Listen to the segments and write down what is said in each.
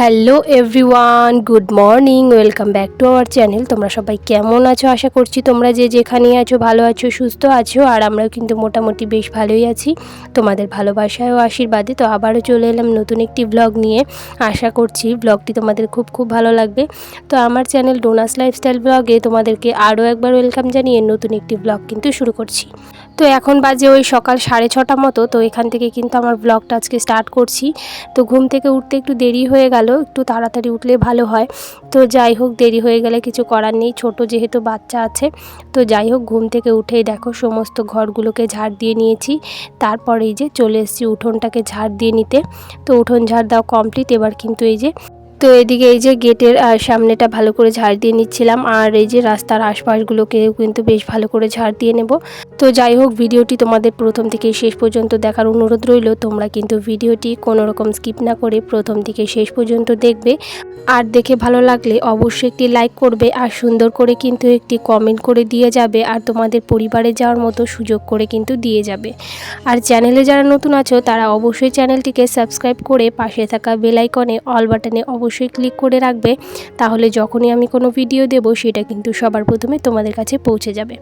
hello everyone, good morning, welcome back to our channel. তোমরা সবাই কেমন আছো? আশা করছি তোমরা যে যেখানে আছো ভালো আছো, সুস্থ আছো, আর আমরাও কিন্তু মোটামুটি বেশ ভালোই আছি। তোমাদের ভালোবাসায় ও আশীর্বাদে তো আবারও চলে এলাম নতুন একটি ব্লগ নিয়ে। আশা করছি ব্লগটি তোমাদের খুব খুব ভালো লাগবে। তো আমার চ্যানেল ডোনাস লাইফস্টাইল ব্লগে তোমাদেরকে আরও একবার ওয়েলকাম জানিয়ে নতুন একটি ব্লগ কিন্তু শুরু করছি। তো এখন বাজে ওই সকাল সাড়ে ছটা মতো, তো এখান থেকে কিন্তু আমার ব্লগটা আজকে স্টার্ট করছি। তো ঘুম থেকে উঠতে একটু দেরি হয়ে গেল একটু তাড়াতাড়ি উঠলে ভালো হয়। তো যাই হোক, দেরি হয়ে গেলে কিছু করার নেই। ছোট যেহেতু বাচ্চা আছে, তো যাই হোক, ঘুম থেকে উঠেই দেখো সমস্ত ঘরগুলোকে ঝাড় দিয়ে নিয়েছি। তারপরে এই যে চলে এসেছি উঠোনটাকে ঝাড় দিয়ে নিতে। তো উঠোন ঝাড় দাও কমপ্লিট এবার কিন্তু এই যে তো এদিকে এই যে গেটের সামনেটা ভালো করে ঝাড় দিয়ে নিচ্ছিলাম, আর এই যে রাস্তার আশপাশগুলোকে কিন্তু বেশ ভালো করে ঝাড় দিয়ে নেব। তো যাই হোক, ভিডিওটি তোমাদের প্রথম থেকে শেষ পর্যন্ত দেখার অনুরোধ রইল, তোমরা কিন্তু ভিডিওটি কোনো রকম স্কিপ না করে প্রথম থেকে শেষ পর্যন্ত দেখবে। আর দেখে ভালো লাগলে অবশ্যই একটি লাইক করবে, আর সুন্দর করে কিন্তু একটি কমেন্ট করে দিয়ে যাবে, আর তোমাদের পরিবারে যাওয়ার মতো সুযোগ করে কিন্তু দিয়ে যাবে। আর চ্যানেলে যারা নতুন আছো, তারা অবশ্যই চ্যানেলটিকে সাবস্ক্রাইব করে পাশে থাকা বেলাইকনে অল বাটনে অবশ্যই ক্লিক করে রাখবে। তাহলে যখনই আমি কোনো ভিডিও দেব, সেটা কিন্তু সবার প্রথমে তোমাদের কাছে পৌঁছে যাবে।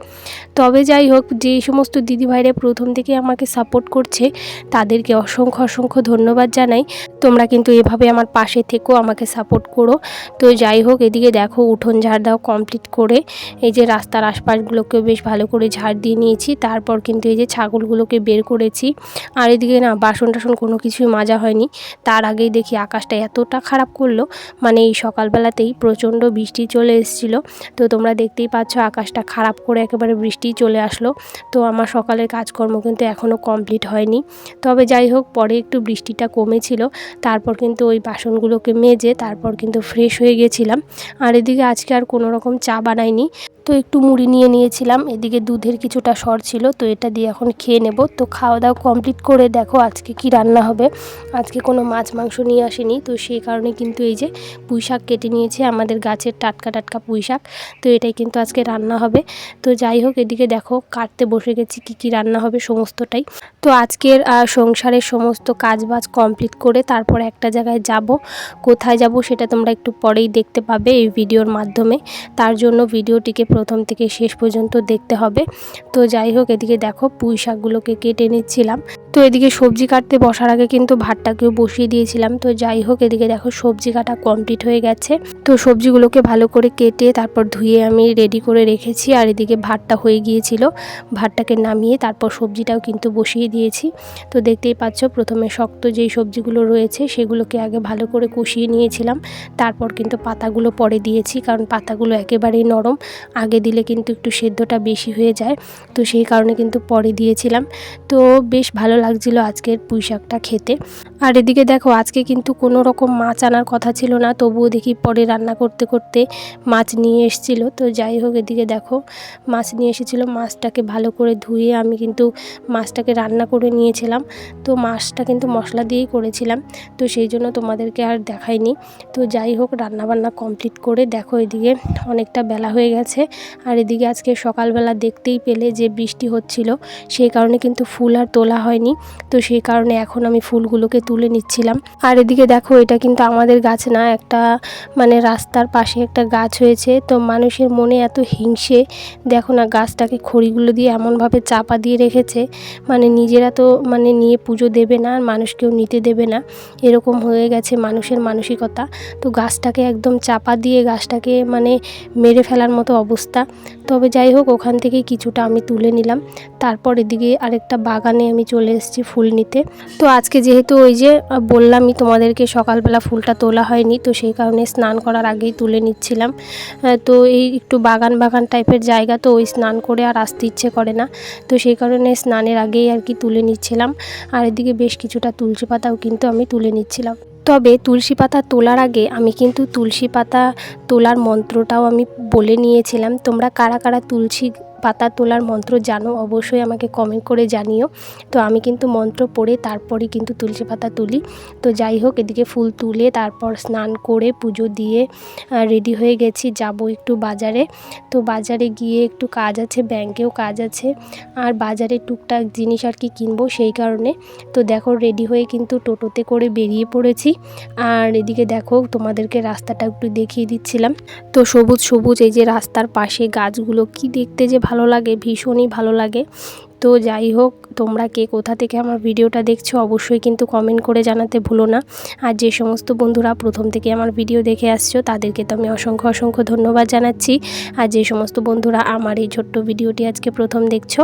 তবে যাই হোক, যে সমস্ত দিদিভাইরা প্রথম থেকে আমাকে সাপোর্ট করছে, তাদেরকে অসংখ্য অসংখ্য ধন্যবাদ জানাই। তোমরা কিন্তু এভাবে আমার পাশে থেকেও আমাকে সাপোর্ট করো। তো যাই হোক, এদিকে দেখো, উঠোন ঝাড় দেওয়া কমপ্লিট করে। এই যে রাস্তার আশপাশগুলোকেও বেশ ভালো করে ঝাড় দিয়ে নিয়েছি। তারপর কিন্তু এই যে ছাগলগুলোকে বের করেছি। আর এদিকে না বাসন টাসন কোনো কিছুই মাজা হয়নি। তার আগেই দেখি আকাশটা এতটা খারাপ করল মানে এই সকালবেলাতেই প্রচণ্ড বৃষ্টি চলে এসেছিল। তো তোমরা দেখতেই পাচ্ছ আকাশটা খারাপ করে একেবারে বৃষ্টি চলে আসলো। তো আমার সকালের কাজকর্ম কিন্তু এখনও কমপ্লিট হয়নি। তবে যাই হোক, পরে একটু বৃষ্টিটা কমেছিল। তারপর কিন্তু ওই বাসনগুলোকে মেজে তারপর কিন্তু ফ্রেশ হয়ে গেছিলাম। আর এদিকে আজকে আর কোনো রকম চা বানাইনি। তো একটু মুড়ি নিয়ে নিয়েছিলাম। এদিকে দুধের কিছুটা সর ছিল, তো এটা দিয়ে এখন খেয়ে নেব। তো খাওয়া দাওয়া কমপ্লিট করে দেখো আজকে কি রান্না হবে। আজকে কোনো মাছ মাংস নিয়ে আসেনি, তো সেই কারণে কিন্তু এই যে পুঁই শাক কেটে নিয়েছে আমাদের গাছের টাটকা টাটকা পুঁই শাক। তো এটাই কিন্তু আজকে রান্না হবে। তো যাই হোক, এদিকে দেখো কাটতে বসে গেছি, কি কি রান্না হবে সমস্তটাই। তো আজকের সংসারের সমস্ত কাজবাজ কমপ্লিট করে তারপর একটা জায়গায় যাব। কোথায় যাব সেটা তোমরা একটু পরেই দেখতে পাবে এই ভিডিওর মাধ্যমে। তার জন্য ভিডিওটিকে প্রথম থেকে শেষ পর্যন্ত দেখতে হবে। তো যাই হোক, এদিকে দেখো পুঁই শাকগুলোকে কেটে নিচ্ছিলাম। তো এদিকে সবজি কাটতে বসার আগে কিন্তু ভাতটাকেও বসিয়ে দিয়েছিলাম। তো যাই হোক, এদিকে দেখো সবজি কাটা কমপ্লিট হয়ে গেছে। তো সবজিগুলোকে ভালো করে কেটে তারপর ধুয়ে আমি রেডি করে রেখেছি। আর এদিকে ভাতটা হয়ে গিয়েছিল। ভাতটাকে নামিয়ে তারপর সবজিটাও কিন্তু বসিয়ে দিয়েছি। তো দেখতেই পাচ্ছ, প্রথমে শক্ত যেই সবজিগুলো রয়েছে, সেগুলোকে আগে ভালো করে কষিয়ে নিয়েছিলাম। তারপর কিন্তু পাতাগুলো পরে দিয়েছি, কারণ পাতাগুলো একেবারেই নরম। আগে দিলে কিন্তু একটু সেদ্ধটা বেশি হয়ে যায়। তো সেই কারণে কিন্তু পরে দিয়েছিলাম। তো বেশ ভালো লাগছিল আজকের পুঁই শাকটা খেতে। আর এদিকে দেখো, আজকে কিন্তু কোনো রকম মাছ আনার কথা ছিল না, তবুও দেখি পরে রান্না করতে করতে মাছ নিয়ে এসেছিল। তো যাই হোক, এদিকে দেখো, মাছ নিয়ে এসেছিল। মাছটাকে ভালো করে ধুয়ে আমি কিন্তু মাছটাকে রান্না করে নিয়েছিলাম। তো মাছটা কিন্তু মশলা দিয়েই করেছিলাম। তো সেই জন্য তোমাদেরকে আর দেখাইনি। তো যাই হোক, রান্নাবান্না কমপ্লিট করে দেখো এদিকে অনেকটা বেলা হয়ে গেছে। আর এদিকে আজকে সকালবেলা দেখতেই পেলে যে বৃষ্টি হচ্ছিল, সেই কারণে কিন্তু ফুল আর তোলা হয়নি। তো সেই কারণে এখন আমি ফুলগুলোকে তুলে নিচ্ছিলাম। আর এদিকে দেখো, এটা কিন্তু আমাদের গাছ না, একটা মানে রাস্তার পাশে একটা গাছ হয়েছে। তো মানুষের মনে এত হিংসে, দেখো না, গাছটাকে খড়িগুলো দিয়ে এমনভাবে চাপা দিয়ে রেখেছে। মানে নিজেরা তো মানে নিয়ে পুজো দেবে না, আর মানুষকেও নিতে দেবে না। এরকম হয়ে গেছে মানুষের মানসিকতা। তো গাছটাকে একদম চাপা দিয়ে, গাছটাকে মানে মেরে ফেলার মতো অবস্থা। তবে যাই হোক, ওখান থেকে কিছুটা আমি তুলে নিলাম। তারপর এদিকে আরেকটা বাগানে আমি চলে এসেছি ফুল নিতে। তো আজকে যেহেতু ওই যে বললামই তোমাদেরকে সকালবেলা ফুলটা তোলা হয়নি, তো সেই কারণে স্নান করার আগেই তুলে নিচ্ছিলাম। তো এই একটু বাগান বাগান টাইপের জায়গা, তো ওই স্নান করে আর আসতে ইচ্ছে করে না। তো সেই কারণে স্নানের আগেই আর কি তুলে নিচ্ছিলাম। আর এদিকে বেশ কিছুটা তুলসী পাতাও কিন্তু আমি তুলে নিচ্ছিলাম। তবে তুলসী পাতা তোলার আগে আমি কিন্তু তুলসী পাতা তোলার মন্ত্রটাও আমি বলে নিয়েছিলাম। তোমরা কারা কারা তুলসী পাতা তোলার মন্ত্র জানো, অবশ্যই আমাকে কমেন্ট করে জানিও। তো আমি কিন্তু মন্ত্র পড়ে তারপরই কিন্তু তুলসী পাতা তুলি। তো যাই হোক, এদিকে ফুল তুলে তারপর স্নান করে পুজো দিয়ে রেডি হয়ে গেছি, যাব একটু বাজারে। তো বাজারে গিয়ে একটু কাজ আছে ব্যাংকেও কাজ আছে। আর বাজারে টুকটাক জিনিস আর কি কিনবো সেই কারণে। তো দেখো রেডি হয়ে কিন্তু টোটোতে করে বেরিয়ে পড়েছি। আর এদিকে দেখো, তোমাদেরকে রাস্তাটা একটু দেখিয়ে দিচ্ছিলাম। তো সবুজ সবুজ এই যে রাস্তার পাশে গাছগুলো, কি দেখতে যে ভালো লাগে ভীষণই ভালো লাগে। তো যাই হোক, তোমরা কে কোথা থেকে আমার ভিডিওটা দেখছ অবশ্যই কিন্তু কমেন্ট করে জানাতে ভুলো না। আর যে সমস্ত বন্ধুরা প্রথম থেকে আমার ভিডিও দেখে আসছো, তাদেরকে তো আমি অসংখ্য অসংখ্য ধন্যবাদ জানাচ্ছি। আর যে সমস্ত বন্ধুরা আমার এই ছোট্ট ভিডিওটি আজকে প্রথম দেখছ,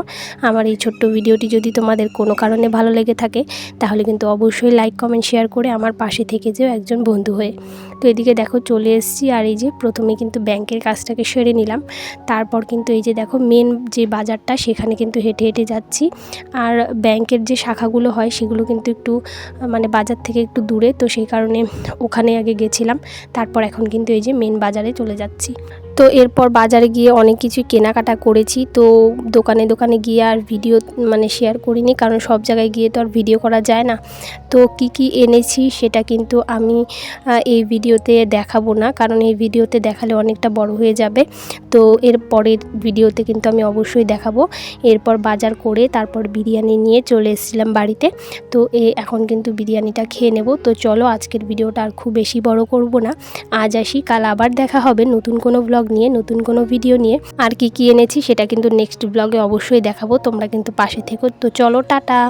আমার এই ছোট্ট ভিডিওটি যদি তোমাদের কোনো কারণে ভালো লেগে থাকে, তাহলে কিন্তু অবশ্যই লাইক কমেন্ট শেয়ার করে আমার পাশে থেকে যেও একজন বন্ধু হয়ে। তো এদিকে দেখো চলে এসেছি, আর এই যে প্রথমে কিন্তু ব্যাংকের কাজটাকে সেরে নিলাম। তারপর কিন্তু এই যে দেখো মেন যে বাজারটা, সেখানে কিন্তু হেঁটে হেঁটে যাচ্ছি। আর ব্যাংকের যে শাখাগুলো হয় সেগুলো কিন্তু একটু মানে বাজার থেকে একটু দূরে, তো সেই কারণে ওখানে আগে গেছিলাম। তারপর এখন কিন্তু এই যে মেন বাজারে চলে যাচ্ছি। তো এরপর বাজারে গিয়ে অনেক কিছু কেনাকাটা করেছি। তো দোকানে দোকানে গিয়ে আর ভিডিও মানে শেয়ার করিনি, কারণ সব জায়গায় গিয়ে তো আর ভিডিও করা যায় না। তো কি কি এনেছি সেটা কিন্তু আমি এই ভিডিওতে দেখাবো না, কারণ এই ভিডিওতে দেখালে অনেকটা বড় হয়ে যাবে। তো এর পরের ভিডিওতে কিন্তু আমি অবশ্যই দেখাবো। এরপর বাজার করে তারপর বিরিয়ানি নিয়ে চলে এসেছিলাম বাড়িতে। তো এ, এখন কিন্তু বিরিয়ানিটা খেয়ে নেব। তো চলো আজকের ভিডিওটা আর খুব বেশি বড় করব না। আজ আসি, কাল আবার দেখা হবে নতুন কোনো ব্লগ নিয়ে, নতুন কোনো ভিডিও নিয়ে আর কি কি এনেছি সেটা কিন্তু নেক্সট ব্লগে অবশ্যই দেখাবো, তোমরা কিন্তু পাশে থেকো। তো চলো, টাটা!